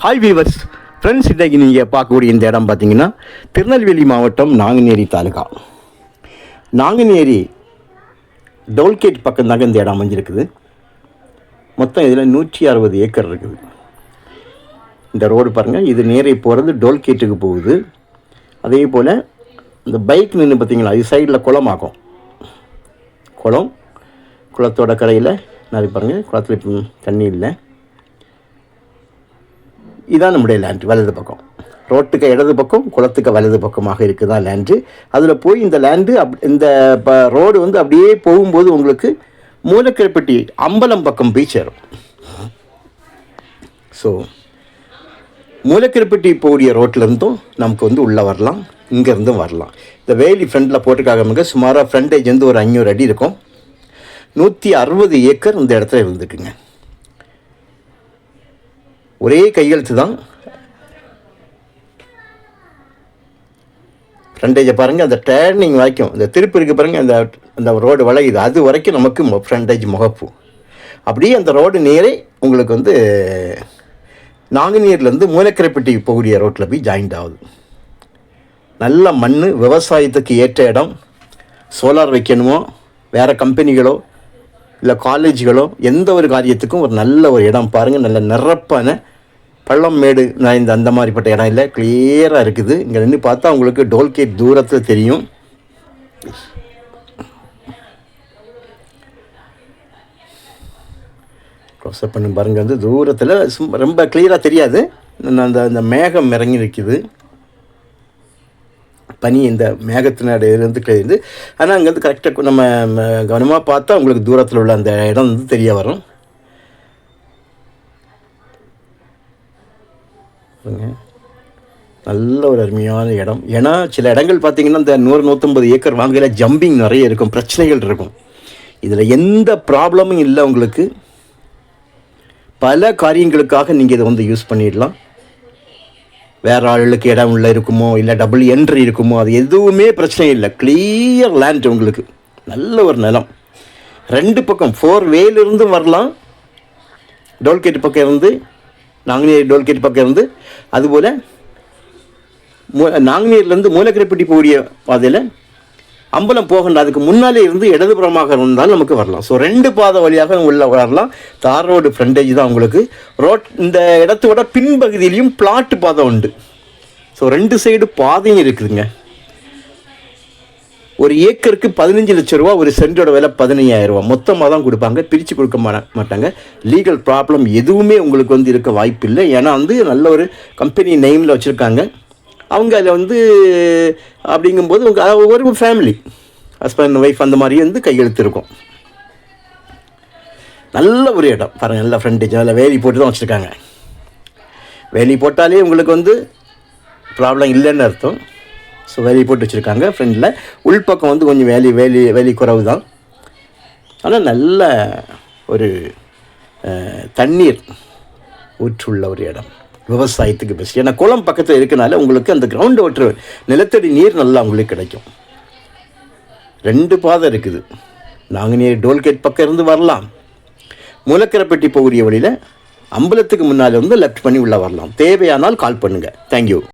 Hi viewers friends இன்றைக்கி நீங்கள் பார்க்கக்கூடிய இந்த இடம் பார்த்தீங்கன்னா திருநெல்வேலி மாவட்டம் நாங்குநேரி தாலுகா. நாங்குநேரி டோல்கேட் பக்கம் தாங்க இந்த இடம் அமைஞ்சிருக்குது. மொத்தம் இதில் நூற்றி அறுபது ஏக்கர் இருக்குது. இந்த ரோடு பாருங்கள் இது நேரே போகிறது டோல்கேட்டுக்கு போகுது. அதே போல் இந்த பைக் நின்று பார்த்தீங்களா இது சைடில் குளமாகும் குளம் குளத்தோட கரையில் நிறைய பாருங்கள் குளத்தில் இப்போ தண்ணி இல்லை. இதுதான் நம்முடைய லேண்ட் வலது பக்கம். ரோட்டுக்கு இடது பக்கம் குளத்துக்கு வலது பக்கமாக இருக்குதா லேண்டு அதில் போய் இந்த லேண்டு அப் இந்த இப்போ ரோடு வந்து அப்படியே போகும்போது உங்களுக்கு மூலக்கரைப்பட்டி அம்பலம் பக்கம் பீச் ஏறும் ஸோ மூலக்கரைப்பட்டி போகக்கூடிய ரோட்லேருந்தும் நமக்கு வந்து உள்ளே வரலாம் இங்கேருந்தும் வரலாம். இந்த வேலி ஃப்ரண்டில் போட்டிருக்காங்க சுமாராக ஃப்ரண்டேஜ் வந்து ஒரு ஐநூறு அடி இருக்கும். நூற்றி அறுபது ஏக்கர் இந்த இடத்துல இருந்துக்குங்க. ஒரே கையெழுத்து தான் ஃப்ரண்டேஜை பாருங்கள் அந்த டேர்னிங் வரைக்கும் இந்த திருப்பு இருக்கு பாருங்கள் அந்த அந்த ரோடு வளையுது. அது வரைக்கும் நமக்கு ஃப்ரண்டேஜ் முகப்பு. அப்படியே அந்த ரோடு நேரே உங்களுக்கு வந்து நாங்குநீர்லேருந்து மூலக்கரைப்பட்டி போகக்கூடிய ரோட்டில் போய் ஜாயிண்ட் ஆகுது. நல்ல மண் விவசாயத்துக்கு ஏற்ற இடம். சோலார் வைக்கணுமோ வேறு கம்பெனிகளோ இல்லை காலேஜுகளோ எந்த ஒரு காரியத்துக்கும் ஒரு நல்ல ஒரு இடம் பாருங்கள் நல்ல நிரப்பான பள்ளம் மேடு நான் இந்த அந்த மாதிரிப்பட்ட இடம் இல்லை. கிளியராக இருக்குது. இங்கே நின்று பார்த்தா உங்களுக்கு டோல்கேட் தூரத்தில் தெரியும். க்ளோஸ்அப் பண்ணி பாருங்கள் வந்து தூரத்தில் ரொம்ப கிளியராக தெரியாது. அந்த அந்த மேகம் இறங்கி நிற்கிது. பனி இந்த மேகத்தினடையிலேருந்து இருந்து கிடையாது ஆனால் அங்கேருந்து கரெக்டாக நம்ம கவனமாக பார்த்தா உங்களுக்கு தூரத்தில் உள்ள அந்த இடம் வந்து தெரிய வரும். நல்ல ஒரு அருமையான இடம். ஏன்னா சில இடங்கள் பார்த்தீங்கன்னா இந்த நூறு நூற்றம்பது ஏக்கர் வாங்கல ஜம்பிங் நிறைய இருக்கும் பிரச்சனைகள் இருக்கும். இதில் எந்த ப்ராப்ளமும் இல்லை உங்களுக்கு. பல காரியங்களுக்காக நீங்கள் இதை வந்து யூஸ் பண்ணிடலாம். வேறு ஆளுகளுக்கு இடம் உள்ள இருக்குமோ இல்லை டபுள் என்ட்ரி இருக்குமோ அது எதுவுமே பிரச்சனை இல்லை. கிளியர் லேண்ட் உங்களுக்கு. நல்ல ஒரு நிலம். ரெண்டு பக்கம் ஃபோர் வேலிருந்தும் வரலாம். டோல்கேட் பக்கம் இருந்து நாங்குநேரி டோல்கேட் பக்கம் இருந்து அதுபோல் மூ நாங்குநேரிலேருந்து மூலக்கரைப்பட்டி போகக்கூடிய பாதையில் அம்பலம் போகணும் அதுக்கு முன்னாலே இருந்து இடதுபுறமாக இருந்தாலும் நமக்கு வரலாம். ஸோ ரெண்டு பாதை வழியாக உள்ள வரலாம். தார் ரோடு ஃப்ரண்டேஜ் தான் உங்களுக்கு. ரோட் இந்த இடத்தோட பின்பகுதியிலையும் பிளாட் பாதை உண்டு. ஸோ ரெண்டு சைடு பாதையும் இருக்குதுங்க. ஒரு ஏக்கருக்கு பதினஞ்சு லட்ச ரூபா ஒரு சென்டோட விலை பதினையாயிரம் ரூபா. மொத்தமாக தான் கொடுப்பாங்க பிரித்து கொடுக்க மாட்டாங்க. லீகல் ப்ராப்ளம் எதுவுமே உங்களுக்கு வந்து இருக்க வாய்ப்பு இல்லை ஏன்னா வந்து நல்ல ஒரு கம்பெனி நெய்மில் வச்சுருக்காங்க. அவங்க அதில் வந்து அப்படிங்கும்போது உங்கள் ஒரு ஃபேமிலி ஹஸ்பண்ட் ஒய்ஃப் அந்த மாதிரி வந்து கையெழுத்து இருக்கும் நல்ல ஒரு இடம். பாருங்கள் நல்ல ஃப்ரண்டேஜ் அதில் வேலி போட்டு தான் வச்சுருக்காங்க. வேலி போட்டாலே உங்களுக்கு வந்து ப்ராப்ளம் இல்லைன்னு அர்த்தம். ஸோ வேலி போட்டு வச்சுருக்காங்க. ஃப்ரெண்டில் உள்பக்கம் வந்து கொஞ்சம் வேலி வேலி வேலி குறவு தான் ஆனால் நல்ல ஒரு தண்ணீர் ஊற்றுள்ள ஒரு இடம். விவசாயத்துக்கு பெஸ்ட் ஏன்னா குளம் பக்கத்தில் இருக்கனால உங்களுக்கு அந்த கிரவுண்ட் வாட்டர் நிலத்தடி நீர் நல்லா உங்களுக்கு கிடைக்கும். ரெண்டு பாதை இருக்குது. நாங்குநேரி டோல்கேட் பக்கம் இருந்து வரலாம். மூலக்கரைப்பட்டி போகிற வழியில் அம்பலத்துக்கு முன்னால் வந்து லெஃப்ட் பண்ணி உள்ளே வரலாம். தேவையானால் கால் பண்ணுங்கள் தேங்க்யூ